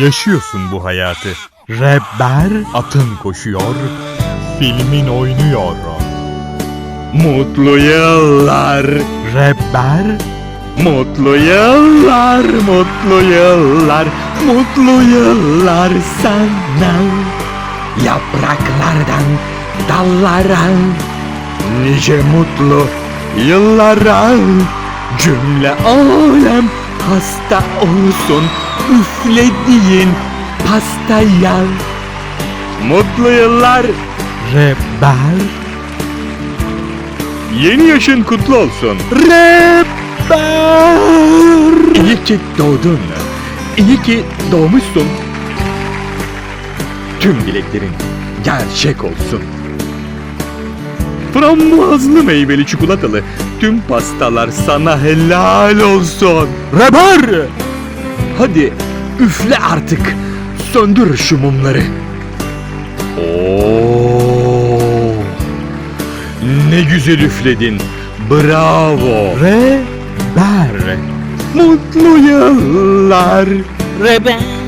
Yaşıyorsun bu hayatı. Rebber atın koşuyor. Filmin oynuyor. Mutlu yıllar, Rebber mutlu yıllar, mutlu yıllar, mutlu yıllar sana. Yapraklardan dallara, nice mutlu yıllara. Cümle alem hasta olsun üflediğin pastaya. Mutlu yıllar, Rebber yeni yaşın kutlu olsun. Rebber İyi ki doğdun. İyi ki doğmuşsun. Tüm dileklerin gerçek olsun. Frambuazlı meyveli çikolatalı tüm pastalar sana helal olsun. Rebber Hadi üfle artık. Söndür şu mumları. Oo! Ne güzel üfledin. Bravo. Rebber Mutlu yıllar. Reben